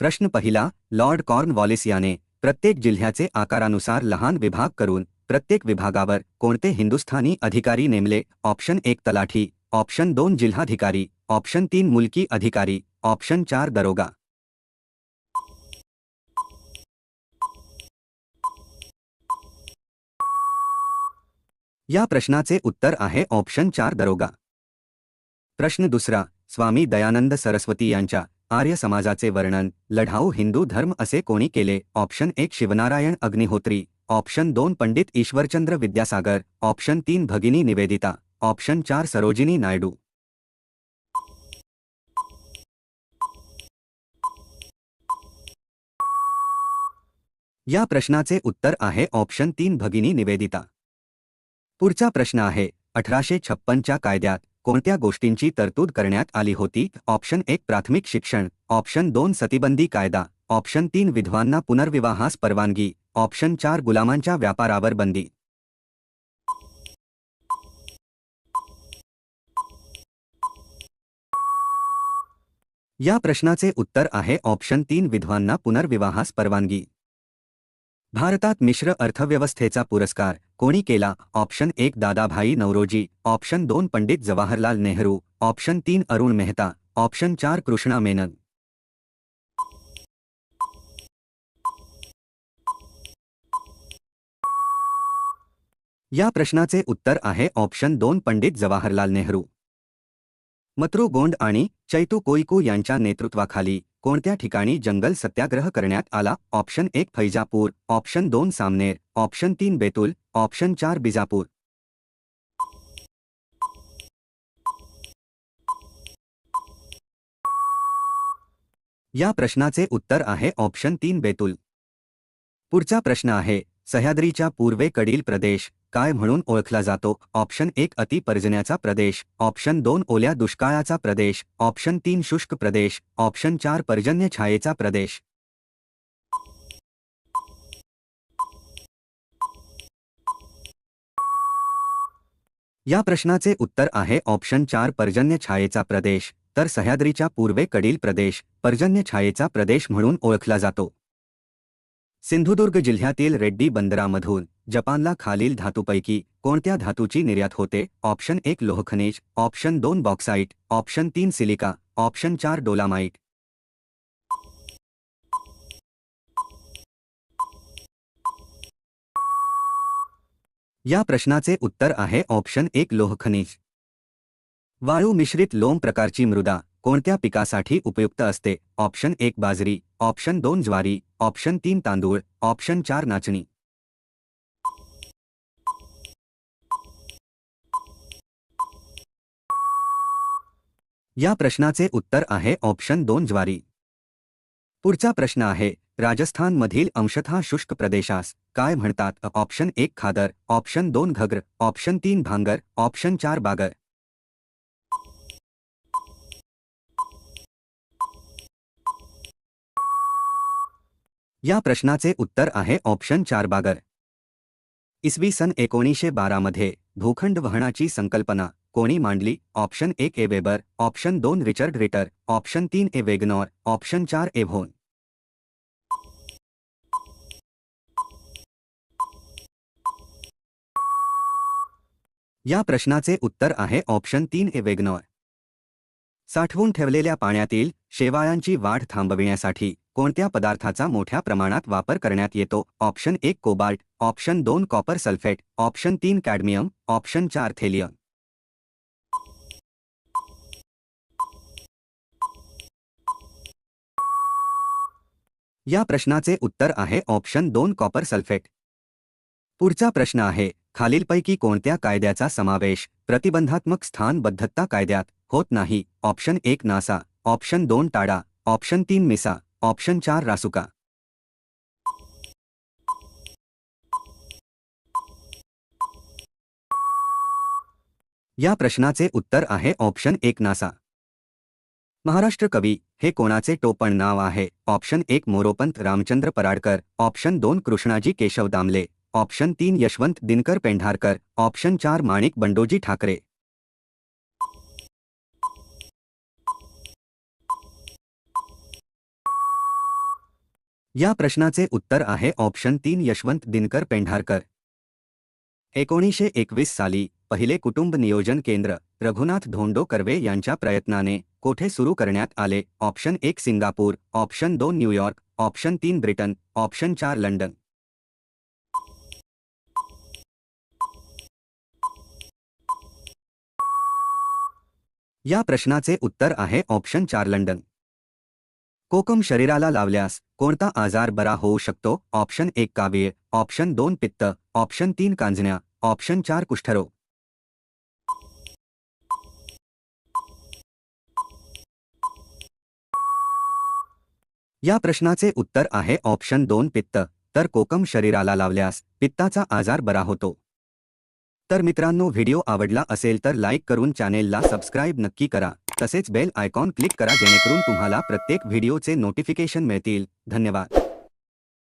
प्रश्न पहिला Lord Cornwallis याने प्रत्येक जिल्ह्याचे आकारानुसार लहान विभाग करून प्रत्येक विभागावर कोणते हिंदुस्थानी अधिकारी नेमले? ऑप्शन एक तलाठी. ऑप्शन दोन जिल्हाधिकारी. ऑप्शन तीन मुलकी अधिकारी. ऑप्शन चार दरोगा. या प्रश्नाचे उत्तर आहे ऑप्शन चार दरोगा. प्रश्न दुसरा स्वामी दयानंद सरस्वती यांच्या आर्य समाजाचे वर्णन लढाऊ हिंदू धर्म असे कोणी केले? ऑप्शन एक शिवनारायण अग्निहोत्री ऑप्शन दोन पंडित ईश्वरचंद्र विद्यासागर ऑप्शन तीन भगिनी निवेदिता ऑप्शन चार सरोजिनी नायडू. या प्रश्नाचे उत्तर आहे ऑप्शन तीन भगिनी निवेदिता. पुढचा प्रश्न आहे अठराशे छप्पनच्या कायद्यात कोणत्या गोष्टींची तरतूद करण्यात आली होती? ऑप्शन एक प्राथमिक शिक्षण. ऑप्शन दोन सतीबंदी कायदा. ऑप्शन तीन विधवांना पुनर्विवाहास परवानगी. ऑप्शन चार गुलामांच्या व्यापारावर बंदी. या प्रश्नाचे उत्तर आहे. ऑप्शन तीन विधवांना पुनर्विवाहास परवानगी. भारतात मिश्र अर्थव्यवस्थेचा पुरस्कार कोणी केला? ऑप्शन एक दादाभाई नवरोजी ऑप्शन दोन पंडित जवाहरलाल नेहरू ऑप्शन तीन अरुण मेहता ऑप्शन चार कृष्णा मेनन. या प्रश्नाचे उत्तर आहे ऑप्शन दोन पंडित जवाहरलाल नेहरू. मत्रू गोंड आणि चैतू कोईकू यांच्या नेतृत्वाखाली कोणत्या ठिकाणी जंगल सत्याग्रह करण्यात आला? ऑप्शन एक फैजापूर. ऑप्शन दोन सामनेर. ऑप्शन तीन बेतुल. ऑप्शन चार बिजापूर. या प्रश्नाचे उत्तर आहे ऑप्शन तीन बेतुल. पुढचा प्रश्न आहे सह्याद्रीच्या पूर्वेकडील प्रदेश. काय म्हणून ओळखला जातो? ऑप्शन एक अति पर्जन्याचा प्रदेश. ऑप्शन दोन ओल्या दुष्काळाचा प्रदेश. ऑप्शन तीन शुष्क प्रदेश. ऑप्शन चार पर्जन्य छायेचा प्रदेश. या प्रश्नाचे उत्तर आहे ऑप्शन चार पर्जन्य छायेचा प्रदेश. तर सह्याद्रीच्या पूर्वेकडील प्रदेश पर्जन्य छायेचा प्रदेश म्हणून ओळखला जातो. सिंधुदुर्ग जिल्ह्यातील रेड्डी बंदरामधून. जपानला खालील धातूपैकी कोणत्या धातूची निर्यात होते? ऑप्शन एक लोहखनिज ऑप्शन दोन बॉक्साईट ऑप्शन तीन सिलिका ऑप्शन चार डोलामाईट. या प्रश्नाचे उत्तर आहे ऑप्शन एक लोहखनिज. वाळू मिश्रित लोम प्रकारची मृदा कोणत्या पिकासाठी उपयुक्त असते? ऑप्शन एक बाजरी ऑप्शन दोन ज्वारी ऑप्शन तीन तांदूळ ऑप्शन चार नाचणी. या प्रश्नाचे उत्तर आहे ऑप्शन दोन ज्वारी. पुढचा प्रश्न आहे, राजस्थानमधील अंशतः शुष्क प्रदेशास काय म्हणतात? ऑप्शन एक खादर, ऑप्शन दोन घग्र, ऑप्शन तीन भांगर, ऑप्शन चार बागर. या प्रश्नाचे उत्तर आहे ऑप्शन चार बागर. इसवी सन एकोणीसशे बारामध्ये भूखंड वहनाची संकल्पना कोणी मांडली? ऑप्शन एक ए वेबर ऑप्शन दोन रिचर्ड रिटर ऑप्शन तीन ए वेगनॉर ऑप्शन चार ए व्होन. या प्रश्नाचे उत्तर आहे ऑप्शन तीन ए वेगनॉर. साठवून ठेवलेल्या पाण्यातील शेवाळांची वाढ थांबविण्यासाठी कोणत्या पदार्थाचा मोठ्या प्रमाणात वापर करण्यात येतो? ऑप्शन एक कोबाल्ट ऑप्शन दोन कॉपर सल्फेट ऑप्शन तीन कॅडमियम ऑप्शन चार थेलियम. या प्रश्नाचे उत्तर आहे ऑप्शन दोन कॉपर सल्फेट. पुढचा प्रश्न आहे खालीलपैकी कोणत्या कायद्याचा समावेश प्रतिबंधात्मक स्थानबद्धता कायद्यात होत नाही? ऑप्शन एक नासा ऑप्शन दोन टाडा ऑप्शन तीन मिसा ऑप्शन चार रासुका. या प्रश्नाचे उत्तर आहे ऑप्शन एक नासा. महाराष्ट्र कवी हे कोणाचे टोपण नाव आहे? ऑप्शन एक मोरोपंत रामचंद्र पराडकर. ऑप्शन दोन कृष्णाजी केशव दामले. ऑप्शन तीन यशवंत दिनकर पेंढारकर. ऑप्शन चार माणिक बंडोजी ठाकरे. या प्रश्नाचे उत्तर आहे ऑप्शन तीन यशवंत दिनकर पेंढारकर. एकोणीसशे एकवीस साली पहिले कुटुंब नियोजन केंद्र रघुनाथ धोंडो कर्वे यांच्या प्रयत्नाने कोठे सुरू करण्यात आले? ऑप्शन एक सिंगापूर ऑप्शन दोन न्यूयॉर्क ऑप्शन तीन ब्रिटन ऑप्शन चार लंडन. या प्रश्नाचे उत्तर आहे ऑप्शन चार लंडन. कोकम शरीराला लावल्यास कोणता आजार बरा होऊ शकतो? ऑप्शन एक कावीळ ऑप्शन दोन पित्त ऑप्शन तीन कांजण्या ऑप्शन चार कुष्ठरोग. या प्रश्नाचे उत्तर आहे ऑप्शन दोन पित्त. तर कोकम शरीराला लावल्यास पित्ताचा आजार बरा होतो. तर मित्रांनो व्हिडिओ आवडला असेल तर लाईक करून चॅनेलला सबस्क्राईब नक्की करा. तसेच बेल आयकॉन क्लिक करा जेणेकरून तुम्हाला प्रत्येक व्हिडिओचे नोटिफिकेशन मिळतील. धन्यवाद.